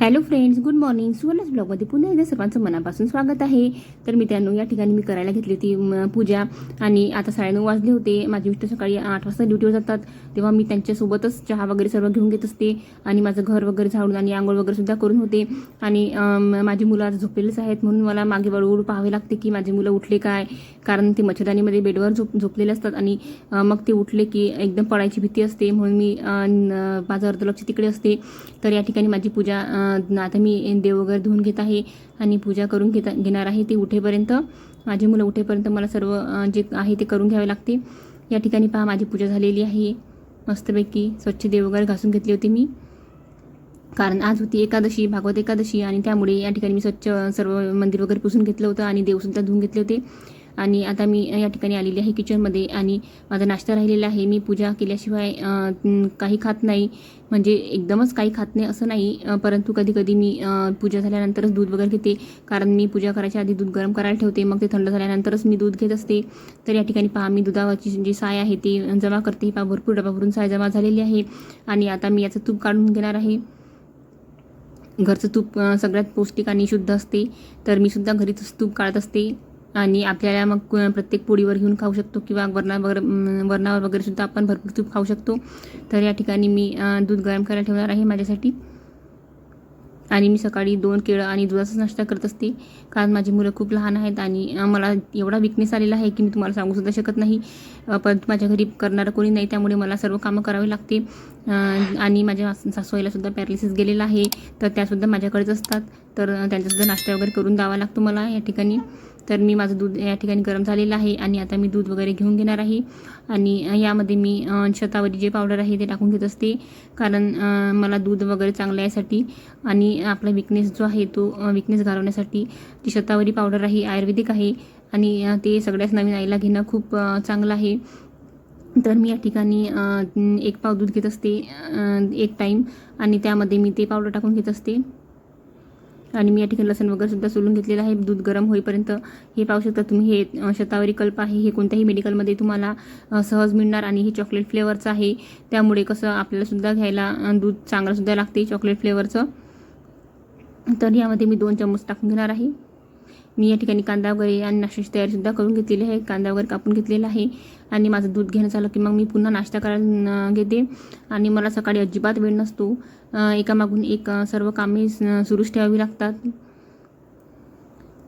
Hello friends good morning सुवर्णच ब्लॉगमध्ये पुन्हा एकदा सर्वांचं मनापासून स्वागत आहे. तर मित्रांनो या ठिकाणी मी करायला घेतली होती म, पूजा. आणि आता साडेनऊ वाजले होते. माझे मिस्टर सकाळी आठ वाजता ड्युटीवर जातात. तेव्हा मी त्यांच्यासोबतच चहा वगैरे सर्व घेऊन घेत असते. आणि माझं घर वगैरे झाडून आणि आंघोळ वगैरे सुद्धा करून होते. आणि माझी मुलं आता झोपलेलीच आहेत. म्हणून मला मागे वळवळ पाहावे लागते की माझी मुलं उठले काय? कारण ते मच्छरदानीमध्ये बेडवर झोप झोपलेले असतात. आणि मग ते उठले की एकदम पडायची भीती असते. म्हणून मी माझं अर्धलक्ष तिकडे असते. तर या ठिकाणी माझी पूजा आता मी देव वगैरे धुवून घेत आहे आणि पूजा करून घेता घेणार आहे ते उठेपर्यंत. माझी मुलं उठेपर्यंत मला सर्व जे आहे ते करून घ्यावे लागते. या ठिकाणी पहा माझी पूजा झालेली आहे. मस्तपैकी स्वच्छ देव वगैरे घासून घेतली होती मी. कारण आज होती एकादशी भागवत एकादशी आणि त्यामुळे या ठिकाणी मी स्वच्छ सर्व मंदिर वगैरे पुसून घेतलं होतं आणि देवसुद्धा धुवून घेतले होते. आणि आता मी या ठिकाणी आलेली आहे किचनमध्ये आणि माझा नाश्ता राहिलेला आहे. मी पूजा केल्याशिवाय काही खात नाही. म्हणजे एकदमच काही खात नाही असं नाही. परंतु कधी कधी मी पूजा झाल्यानंतरच दूध वगैरे घेते. कारण मी पूजा करायच्या आधी दूध गरम करायला ठेवते. मग ते थंड झाल्यानंतरच मी दूध घेत असते. तर या ठिकाणी पहा मी दुधाची जी साय आहे ती जमा करते. पहा भरपूर डबा भरून साय जमा झालेली आहे. आणि आता मी याचं तूप काढून घेणार आहे. घरचं तूप सगळ्यात पौष्टिक आणि शुद्ध असते. तर मी सुद्धा घरीच तूप काढत असते. आणि आपल्याला मग प्रत्येक पोळीवर घेऊन खाऊ शकतो किंवा वरणा वगैरे वरणावर वगैरे सुद्धा आपण भरपूर तूप खाऊ शकतो. तर या ठिकाणी मी दूध गरम करायला ठेवणार आहे माझ्यासाठी. आणि मी सकाळी दोन केळं आणि दुधाचा नाश्ता करत असते. कारण माझी मुलं खूप लहान आहेत आणि मला एवढा विकनेस आलेला आहे की मी तुम्हाला सांगू सुद्धा शकत नाही. परंतु माझ्या घरी करणारं कोणी नाही त्यामुळे मला सर्व कामं करावी लागते. आणि माझ्या सासूबाईला सुद्धा पॅरालिसिस गेलेला आहे. तर त्यासुद्धा माझ्याकडेच असतात. तर त्यांचासुद्धा नाश्ता वगैरे करून द्यावा लागतो मला या ठिकाणी. तर मी माझं दूध या ठिकाणी गरम झालेलं आहे आणि आता मी दूध वगैरे घेऊन घेणार आहे. आणि यामध्ये मी शतावरी जे पावडर आहे ते टाकून घेत असते. कारण मला दूध वगैरे चांगलं यासाठी आणि आपला विकनेस जो आहे तो विकनेस घालवण्यासाठी ती शतावरी पावडर आहे आयुर्वेदिक आहे. आणि ते सगळ्याच नवीन आईला घेणं खूप चांगलं आहे. तर मी या ठिकाणी एक पाव दूध घेत असते एक टाईम आणि त्यामध्ये मी ते पावडर टाकून घेत असते. आणि मी या ठिकाणी लसण वगैरे सुद्धा सोलून घेतलेलं आहे. दूध गरम होईपर्यंत हे पाहू शकता तुम्ही हे शतावरी कल्प आहे. हे कोणत्याही मेडिकलमध्ये तुम्हाला सहज मिळणार आणि हे चॉकलेट फ्लेवरचं आहे. त्यामुळे कसं आपल्याला सुद्धा घ्यायला दूध चांगलं सुद्धा लागते चॉकलेट फ्लेवरचं. तर यामध्ये मी दोन चम्मच टाकून घेणार आहे. मी या ठिकाणी कांदा वगैरे आणि नाश्त्याची तयारीसुद्धा करून घेतलेली आहे. कांदा वगैरे कापून घेतलेला आहे. आणि माझं दूध घेणं झालं की मग मी पुन्हा नाश्ता करायला घेते. आणि मला सकाळी अजिबात वेळ नसतो. एकामागून एक सर्व कामे स- सुरूच ठेवावी लागतात.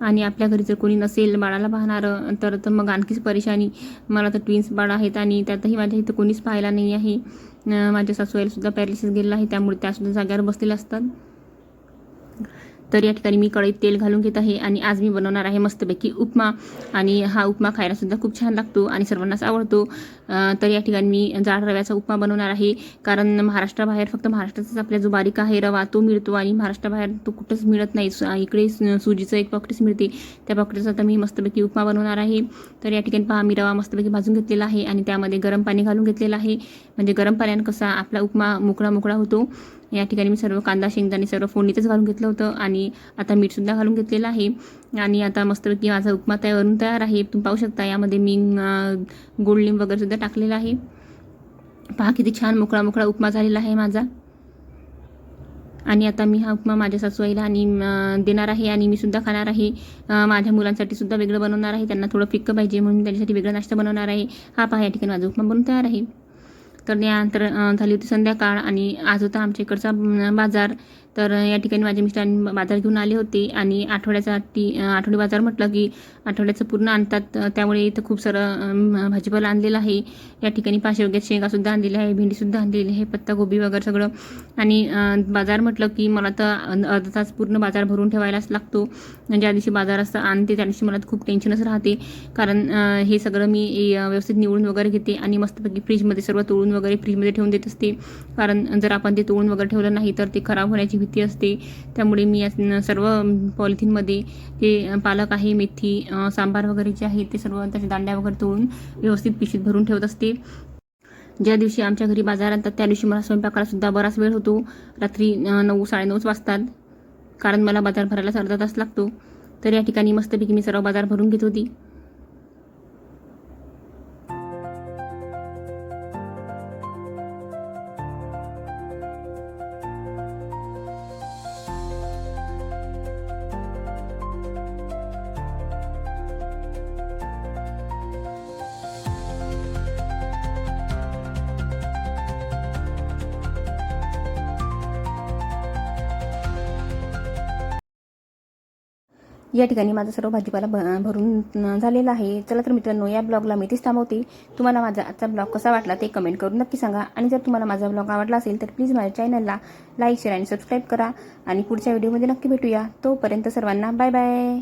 आणि आपल्या घरी जर कोणी नसेल बाळाला पाहणारं तर तर मग आणखीच परेशानी. मला तर ट्विन्स बाळ आहेत आणि त्यातही माझ्या इथं कोणीच पाहायला नाही आहे. माझ्या सासूबाईला पॅरालिसिस गेलेला आहे. त्यामुळे त्यासुद्धा जाग्यावर बसलेल्या असतात. तर या ठिकाणी मी कढईत तेल घालून घेत आहे आणि आज मी बनवणार आहे मस्तपैकी उपमा. आणि हा उपमा खायला सुद्धा खूप छान लागतो आणि सर्वांनाच आवडतो. तर या ठिकाणी मी जाड रव्याचा उपमा बनवणार आहे. कारण महाराष्ट्राबाहेर फक्त महाराष्ट्राचाच आपला जो बारीक आहे रवा तो मिळतो आणि महाराष्ट्राबाहेर तो कुठंच मिळत नाही. इकडे सुजीचं एक पॉकेटच मिळते. त्या पॉकेटचा आता मी मस्तपैकी उपमा बनवणार आहे. तर या ठिकाणी पहा मी रवा मस्तपैकी भाजून घेतलेला आहे आणि त्यामध्ये गरम पाणी घालून घेतलेलं आहे. म्हणजे गरम पाण्यानं कसा आपला उपमा मोकळा मोकळा होतो. या ठिकाणी मी सर्व कांदा शेंगदाणे सर्व फोडणीतच घालून घेतलं होतं आणि आता मीठसुद्धा घालून घेतलेलं आहे. आणि आता मस्तपैकी माझा उपमा तयारून तयार आहे. तुम्ही पाहू शकता यामध्ये मी गोड लिंब वगैरेसुद्धा टाकलेला आहे. पहा किती छान मोकळा मोकळा उपमा झालेला आहे माझा. आणि आता मी हा उपमा माझ्या सासूबाईला आणि देणार आहे आणि मी सुद्धा खाणार आहे. माझ्या मुलांसाठी सुद्धा वेगळं बनवणार आहे. त्यांना थोडं फिक्क पाहिजे म्हणून त्यांच्यासाठी वेगळा नाश्ता बनवणार आहे. हा पहा या ठिकाणी माझा उपमा बनून तयार आहे. तर त्यानंतर झाली होती संध्याकाळ आणि आज होता आमच्या इकडचा बाजार. तर या ठिकाणी माझ्या मिस्टरांनी बाजार घेऊन आले होते आणि आठवड्याचा टी आठवडी बाजार म्हटलं की आठवड्याचं पूर्ण आणतात. त्यामुळे इथं खूप सारं भाजीपाला आणलेलं आहे. या ठिकाणी पाचशेवग्यात शेंगासुद्धा आणलेल्या आहे भेंडीसुद्धा आणलेली आहे पत्ताकोबी वगैरे सगळं. आणि बाजार म्हटलं की मला तर अर्धा तास पूर्ण बाजार भरून ठेवायलाच लागतो. म्हणजे ज्या दिवशी बाजार असतं आणते त्या दिवशी मला खूप टेन्शनच राहते. कारण हे सगळं मी व्यवस्थित निवडून वगैरे घेते आणि मस्तपैकी फ्रीजमध्ये सर्व तोडून वगैरे फ्रीजमध्ये ठेवून देत असते. कारण जर आपण ते तोडून वगैरे ठेवलं नाही तर ते खराब होण्याची भीती असते. त्यामुळे मी या सर्व पॉलिथिनमध्ये जे पालक आहे मेथी सांबार वगैरे जे आहे ते सर्व त्याच्या दांड्या वगैरे तोडून व्यवस्थित पिशीत भरून ठेवत असते. ज्या दिवशी आमच्या घरी बाजार आणतात त्या दिवशी मला स्वयंपाकाला सुद्धा बराच वेळ होतो. रात्री नऊ साडेनऊच वाजतात. कारण मला बाजार भरायलाच अर्धा तास लागतो. तर या ठिकाणी मस्तपैकी मी सर्व बाजार भरून घेत होती. या ठिकाणी माझा सर्व भाजीपाला भ- भरून झालेला आहे. चला तर मित्रांनो या ब्लॉगला मी तेच थांबवते. तुम्हाला माझा आजचा ब्लॉग कसा वाटला ते कमेंट करून नक्की सांगा. आणि जर तुम्हाला माझा ब्लॉग आवडला असेल तर प्लीज माझ्या चॅनलला लाईक शेअर आणि सबस्क्राईब करा. आणि पुढच्या व्हिडिओमध्ये नक्की भेटूया. तोपर्यंत सर्वांना बाय बाय